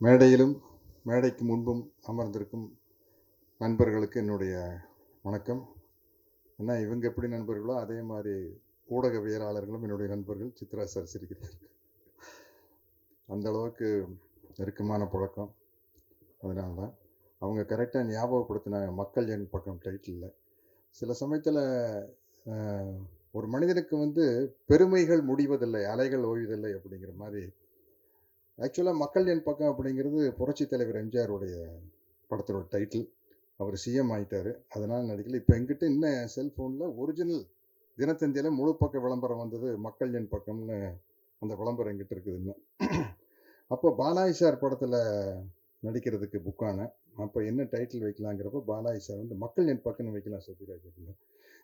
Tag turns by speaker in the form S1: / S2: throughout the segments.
S1: மேடையிலும் மேடைக்கு முன்பும் அமர்ந்திருக்கும் நண்பர்களுக்கு என்னுடைய வணக்கம். ஏன்னா இவங்க எப்படி நண்பர்களோ அதே மாதிரி ஊடகவியலாளர்களும் என்னுடைய நண்பர்கள் சித்ரா சார் சிரிக்கிறார். அந்த அளவுக்கு நெருக்கமான பழக்கம். அதனால தான் அவங்க கரெக்டாக ஞாபகப்படுத்தினாங்க மக்கள் என் பக்கம் டைட்டிலில் சில சமயத்தில் ஒரு மனிதனுக்கு வந்து பெருமைகள் முடிவதில்லை அலைகள் ஓய்வதில்லை அப்படிங்கிற மாதிரி ஆக்சுவலாக மக்கள் என் பக்கம் அப்படிங்கிறது புரட்சி தலைவர் எம்ஜிஆருடைய படத்தோட டைட்டில் அவர் சிஎம் ஆயிட்டார். அதனால் நடிக்கல. இப்போ எங்கிட்ட இன்னும் செல்ஃபோனில் ஒரிஜினல் தினத்தந்தியில் முழு பக்க விளம்பரம் வந்தது மக்கள் என் பக்கம்னு அந்த விளம்பரம் எங்கிட்ட இருக்குது இன்னும். அப்போ பாலாஜி சார் படத்தில் நடிக்கிறதுக்கு புக்கான அப்போ என்ன டைட்டில் வைக்கலாங்கிறப்ப பாலாஜி சார் வந்து மக்கள் என் பக்கம்னு வைக்கலாம் சத்யராஜ்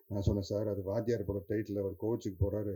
S1: நான் சொன்னேன் சார் அது வாத்தியார் படம் டைட்டில் அவர் கோச்சுக்கு போகிறாரு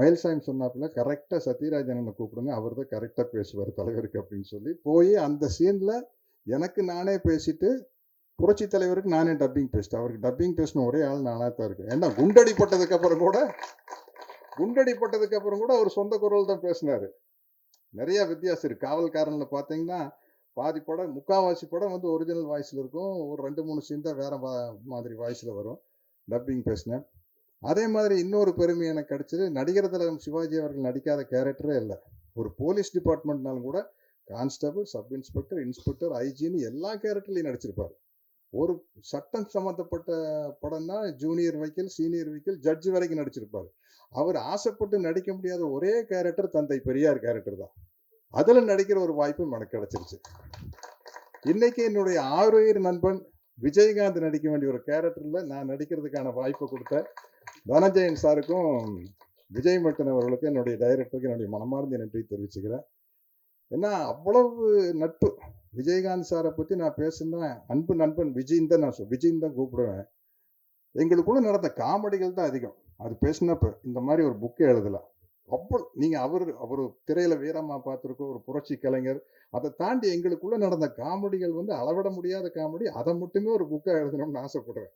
S1: மயில்சாமி சொன்னாப்புல கரெக்டாக சத்யராஜனை கூப்பிடுங்க அவர் தான் கரெக்டாக பேசுவார் தலைவருக்கு அப்படின்னு சொல்லி போய் அந்த சீனில் எனக்கு நானே பேசிட்டு புரட்சி தலைவருக்கு நானே டப்பிங் பேசிட்டேன் அவருக்கு டப்பிங் பேசின ஒரே ஆள் நானாக தான் இருக்கேன். ஏன்னா குண்டடி போட்டதுக்கப்புறம் கூட குண்டடி போட்டதுக்கப்புறம் கூட அவர் சொந்த குரல் தான் பேசினார். நிறைய வித்தியாசம் இருக்குது காவல்காரனில் பார்த்தீங்கன்னா பாதி படம் முக்கால்வாசி படம் வந்து ஒரிஜினல் வாய்ஸில் இருக்கும். ஒரு ரெண்டு மூணு சீன் தான் வேறு மாதிரி வாய்ஸில் வரும் டப்பிங் பேசினேன் அதே மாதிரி இன்னொரு பெருமை எனக்கு கிடச்சிது நடிகர் திலகம் சிவாஜி அவர்கள் நடிக்காத கேரக்டரே இல்லை. ஒரு போலீஸ் டிபார்ட்மெண்ட்னாலும் கூட கான்ஸ்டபிள் சப் இன்ஸ்பெக்டர் இன்ஸ்பெக்டர் ஐஜின்னு எல்லா கேரக்டர்லையும் நடிச்சிருப்பார். ஒரு சட்டம் சம்மந்தப்பட்ட படம்னா ஜூனியர் வைக்கல் சீனியர் வைக்கல் ஜட்ஜ் வரைக்கும் நடிச்சிருப்பார். அவர் ஆசைப்பட்டு நடிக்க முடியாத ஒரே கேரக்டர் தந்தை பெரியார் கேரக்டர் தான். அதில் நடிக்கிற ஒரு வாய்ப்பும் எனக்கு கிடச்சிருச்சு. இன்னைக்கு என்னுடைய ஆறுயிர் நண்பன் விஜயகாந்த் நடிக்க வேண்டிய ஒரு கேரக்டரில் நான் நடிக்கிறதுக்கான வாய்ப்பை கொடுத்த தனஞ்சயன் சாருக்கும் விஜய் மட்டன் அவர்களுக்கும் என்னுடைய டைரக்டருக்கு என்னுடைய மனமார்ந்த நன்றி தெரிவிச்சுக்கிறேன். ஏன்னா அவ்வளவு நட்பு. விஜயகாந்த் சாரை பற்றி நான் பேசினேன். அன்பு நண்பன் விஜயின் தான் நான் சொல் விஜயின் தான் கூப்பிடுவேன். எங்களுக்குள்ள நடந்த காமெடிகள் தான் அதிகம். அது பேசினப்ப இந்த மாதிரி ஒரு புக்கை எழுதலாம் அவ்வளோ நீங்கள் அவர் அவர் திரையில் வீரமாக பார்த்துருக்கோம் ஒரு புரட்சி கலைஞர் அதை தாண்டி எங்களுக்குள்ள நடந்த காமெடிகள் வந்து அளவிட முடியாத காமெடி அதை மட்டுமே ஒரு புக்காக எழுதணும்னு ஆசைப்படுறேன்.